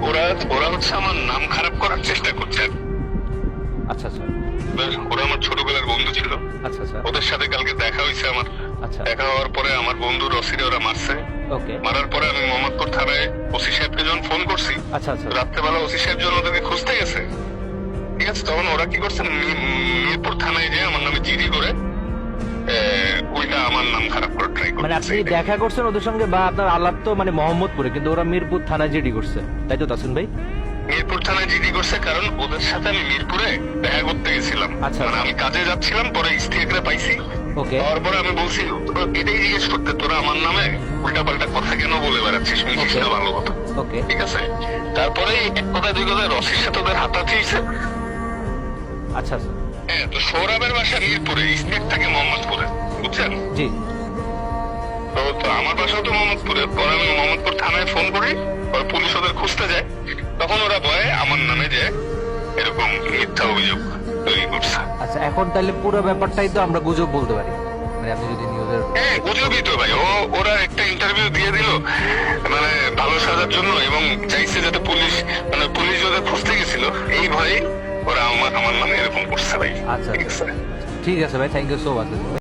ওরা ওরা হচ্ছে আমার নাম খারাপ করার চেষ্টা করছে। আচ্ছা আচ্ছা। ওরা আমার ছোটবেলার বন্ধু ছিল। আচ্ছা আচ্ছা। ওদের সাথে কালকে দেখা হয়েছে আমার। আচ্ছা। দেখা হওয়ার পরে আমার বন্ধু রসিরে ওরা মারছে। ওকে। মারার পরে আমি মোহাম্মদপুর থানায় ওসি সাহেবকে যখন ফোন করছি আচ্ছা আচ্ছা। রাত্রেবেলা ওসি সাহেব যখন ওদেরকে খুঁজতে গেছে ঠিক আছে তখন ওরা কি করছে মিরপুর থানায় যে আমার নামে জিডি করে আমার নাম খারাপ করে ট্রাই মানে আপনি দেখা করছেন ওদের সঙ্গে বা আপনার আলাপ তো মানে মোহাম্মদপুরে কিন্তু ওরা মিরপুর থানায় জিডি করছে। তাই তো তাসিন ভাই? মিরপুর থানায় জিডি করছে কারণ ওদের সাথে আমি মিরপুরে দেখা করতে গেছিলাম। আচ্ছা। মানে আমি কাজে যাচ্ছিলাম পরে স্ত্রীকে পাইছি। ওকে। পাওয়ার পরে আমি বলছি এটাই জিজ্ঞেস করতে তোরা আমার নামে উল্টা পাল্টা কথা কেন বলে বেড়াচ্ছিস? শুনছিস না ভালো কথা। ওকে। ঠিক আছে? তারপরে এক কথা দুই কথা রসির সাথে ওদের হয়েছে। আচ্ছা আচ্ছা। হ্যাঁ তো সৌরভের বাসা মিরপুরে স্টেট থাকে জি। তো আমার বাসাও তো মোহাম্মদপুরে পরে আমি মোহাম্মদপুর থানায় ফোন করি পরে পুলিশ ওদের খুঁজতে যায়। তখন ওরা বলে আমার নামে যে এরকম মিথ্যা অভিযোগ তৈরি করছে। আচ্ছা এখন তাহলে পুরো ব্যাপারটাই তো আমরা গুজব বলতে পারি। মানে আপনি যদি নিউজের হ্যাঁ গুজবই তো ভাই। ও ওরা একটা ইন্টারভিউ দিয়ে দিল মানে ভালো সাজার জন্য এবং চাইছে যাতে পুলিশ মানে পুলিশ ওদের খুঁজতে গেছিল। এই ভয়ে ওরা আমার আমার নামে এরকম করছে ভাই। আচ্ছা ঠিক ঠিক আছে ভাই থ্যাংক ইউ সো মাচ